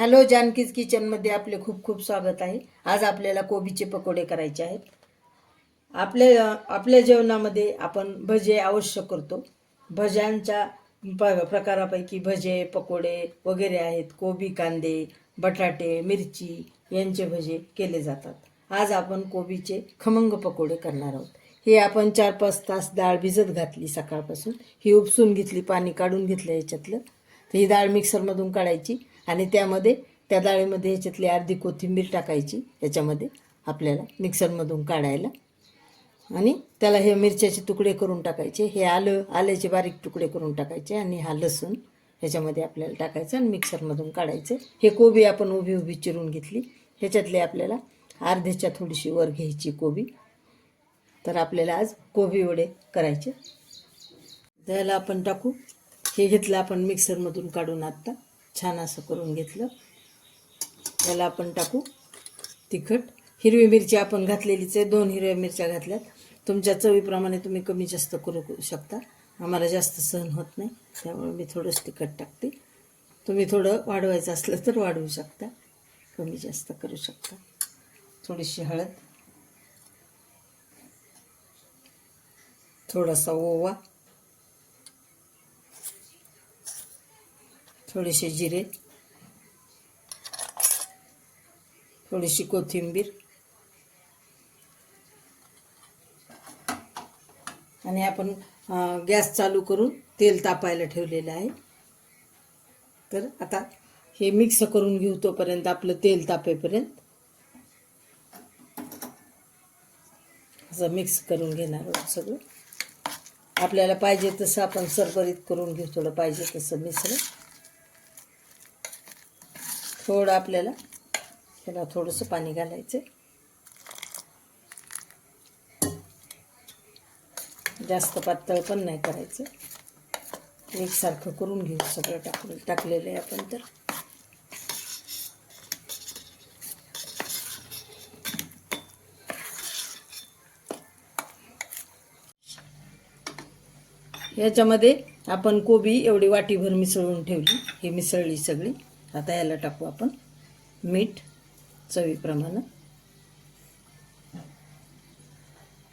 Hello जानकीज किचनमध्ये आपले खूप खूप स्वागत आहे. आज आपल्याला कोबीचे पकोडे करायचे आहेत. आपल्या आपल्या जेवणामध्ये आपण भजे अवश्य करतो. भज्यांच्या प प्रकारापैकी भजे पकोडे वगैरे आहेत. कोबी कांदे बटाटे मिरची यांचे भजे केले जातात. आज आपण कोबीचे खमंग पकोडे करणार आहोत. हे आपण चार पाच तास डाळ भिजत घातली सकाळपासून. ही उपसून घेतली पाणी काढून घेतलं याच्यातलं. तर ही डाळ मिक्सरमधून काढायची. आणि त्यामध्ये त्या डाळीमध्ये ह्याच्यातली अर्धी कोथिंबीर टाकायची याच्यामध्ये आपल्याला मिक्सरमधून काढायला. आणि त्याला हे मिरच्याचे तुकडे करून टाकायचे हे आलं आल्याचे बारीक तुकडे करून टाकायचे आणि हा लसूण ह्याच्यामध्ये आपल्याला टाकायचं आणि मिक्सरमधून काढायचं. हे कोबी आपण उभी उभी चिरून घेतली ह्याच्यातले आपल्याला अर्ध्याच्या थोडीशी वर घ्यायची कोबी. तर आपल्याला आज कोबी वडे करायचे. त्याला आपण टाकू. हे घेतलं आपण मिक्सरमधून काढून आत्ता. छान असं करून घेतलं. त्याला आपण टाकू तिखट. हिरवी मिरची आपण घातलेलीच आहे. दोन हिरव्या मिरच्या घातल्यात. तुमच्या चवीप्रमाणे तुम्ही कमी जास्त करू शकता. आम्हाला जास्त सहन होत नाही. त्यामुळे मी थोडंच तिखट टाकते. तुम्ही थोडं वाढवायचं असलं तर वाढवू शकता. कमी जास्त करू शकता. थोडीशी हळद. थोडासा ओवा. थोडेसे जिरे थोडीशी कोथिंबीर आणि आपण गॅस चालू करून तेल तापायला ठेवलेलं आहे. तर आता हे मिक्स करून घेऊ तोपर्यंत आपलं तेल तापेपर्यंत. असं मिक्स करून घेणार आहोत सगळं. आपल्याला पाहिजे तसं आपण सरबरीत करून घेऊ थोडं पाहिजे तसं मिश्रण. थोडं आपल्याला ह्याला थोडंसं पाणी घालायचं जास्त पातळ पण नाही करायचं. एकसारखं करून घेऊ सगळं टाकून. टाकलेलं आहे आपण तर. याच्यामध्ये आपण कोबी एवढी वाटीभर मिसळून ठेवली. ही मिसळली सगळी. आता याला टाकू आपण मीठ चवीप्रमाणे.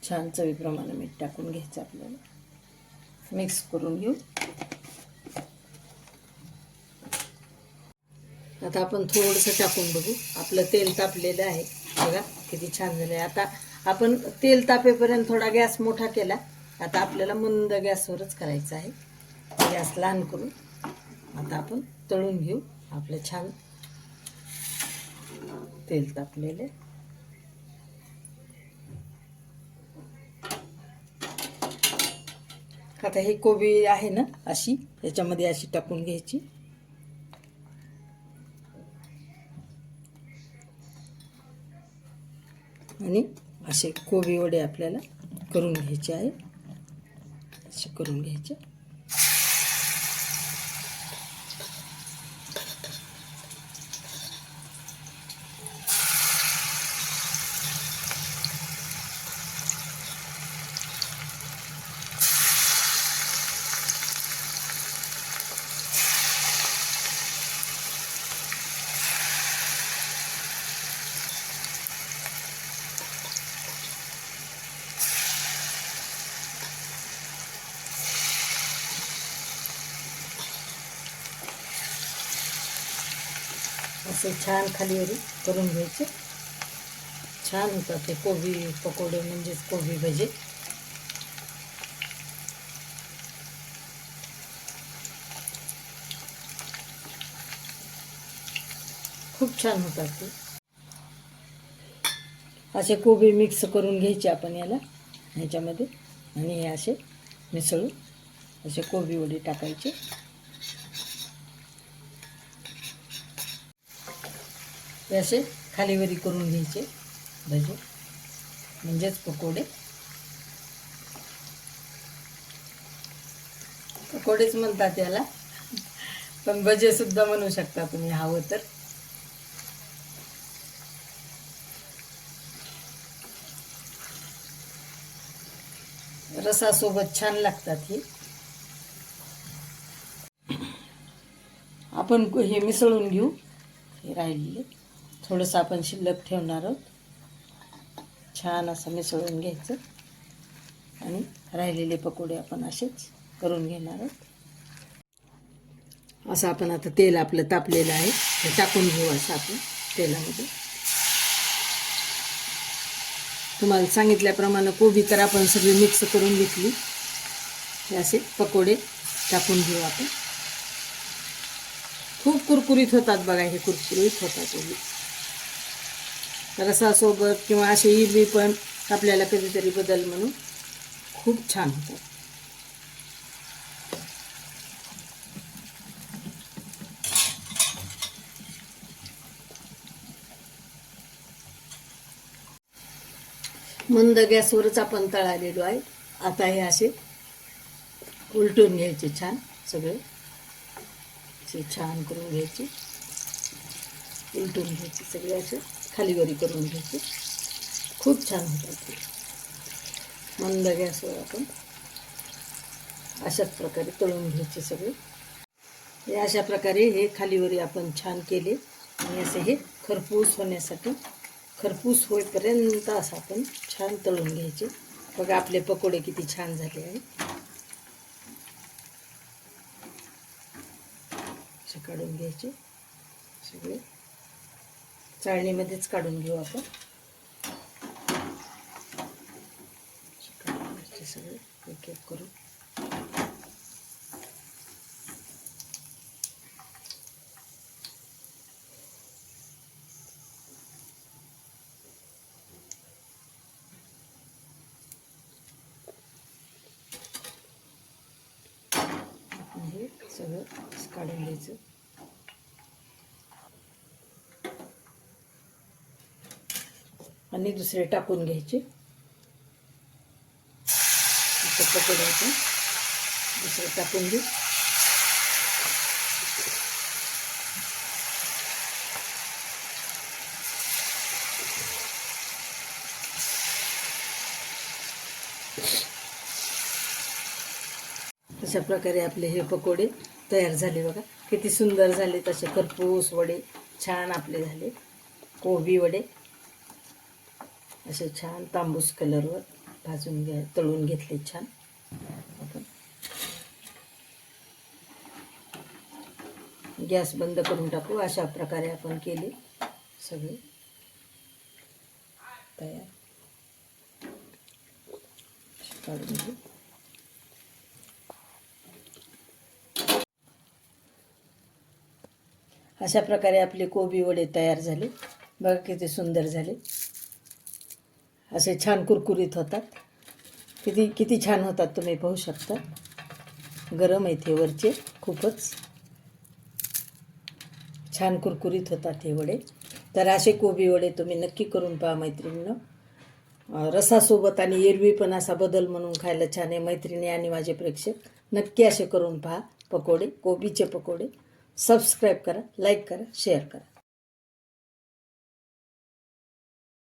छान चवीप्रमाणे मीठ टाकून घ्यायचं आपल्याला. मिक्स करून घेऊ. आता आपण थोडंसं टाकून बघू. आपलं तेल तापलेलं आहे. बघा किती छान झालं आहे आता आपण तेल तापेपर्यंत थोडा गॅस मोठा केला. आता आपल्याला मंद गॅसवरच करायचं आहे. गॅस लहान करून. आता आपण तळून घेऊ. आपलं छान. तेल तापलेले. आता ही कोबी आहे ना अशी याच्यामध्ये अशी टाकून घ्यायची. आणि असे कोबी वडे आपल्याला करून घ्यायचे आहे. असे करून घ्यायचे. असे छान खालीवरी करून घ्यायचे. छान होतात ते कोबी पकोडे म्हणजेच कोबी भजे. खूप छान होतात ते. असे कोबी मिक्स करून घ्यायचे आपण याला ह्याच्यामध्ये. आणि हे असे मिसळून असे कोबी वडे टाकायचे. हे असे खालीवरी करून घ्यायचे. भजे. म्हणजेच पकोडे. पकोडेच म्हणतात याला. पण भजे सुद्धा म्हणू शकता तुम्ही हवं तर. रसासोबत छान लागतात हे. आपण हे मिसळून घेऊ. हे राहिलेले. थोडंसं आपण शिल्लक ठेवणार आहोत. छान असं मिसळून घ्यायचं. आणि राहिलेले पकोडे आपण असेच करून घेणार आहोत. असं आपण आता तेल आपलं तापलेलं आहे. ते टाकून घेऊ असं आपण तेलामध्ये. तुम्हाला सांगितल्याप्रमाणे कोबी तर आपण सगळी मिक्स करून घेतली. हे असे पकोडे टाकून घेऊ आपण. खूप कुरकुरीत होतात बघा हे कुरकुरीत होतात कोबी रसासोबत किंवा असे इडली पण आपल्याला कधीतरी बदल म्हणून खूप छान होतात. मंद गॅसवरच आपण तळालेलो आहे. आता हे असे उलटून घ्यायचे छान सगळे. असे छान करून घ्यायचे. उलटून घ्यायचे सगळे असे. खालीवरी करून घ्यायची. खूप छान होतात ते. मंद गॅसवर आपण अशाच प्रकारे तळून घ्यायचे सगळे. हे अशा प्रकारे हे खालीवरी आपण छान केले. आणि असे हे खरपूस होण्यासाठी खरपूस होईपर्यंत असं आपण छान तळून घ्यायचे. बघा आपले पकोडे किती छान झाले आहेत काढून घ्यायचे सगळे. चाळणीमध्येच काढून घेऊ आपण. असे सगळे एक एक करू हे सगळं काढून घ्यायचं. आणि दुसरे टाकून घ्यायचे. पकडायचे. दुसरे दुसरं टाकून घेऊ अशा प्रकारे आपले हे पकोडे तयार झाले बघा. किती सुंदर झाले तसे. करपूस वडे छान आपले झाले. कोबी वडे. असे छान तांबूस कलरवर भाजून घ्या तळून घेतले छान. आपण गॅस बंद करून टाकू. अशा प्रकारे आपण केले. सगळे तयार. काढून घेऊ. अशा प्रकारे आपले कोबी वडे तयार झाले. बघा किती सुंदर झाले. असे छान कुरकुरीत होतात. किती किती छान होतात तुम्ही पाहू शकता. गरम आहेत हे वरचे खूपच छान कुरकुरीत होतात हे वडे. तर असे कोबी वडे तुम्ही नक्की करून पहा मैत्रिणीनं. रसासोबत आणि एरवी पण असा बदल म्हणून खायला छान आहे मैत्रिणी आणि माझे प्रेक्षक. नक्की असे करून पहा पकोडे कोबीचे पकोडे. सबस्क्राईब करा लाईक करा शेअर करा.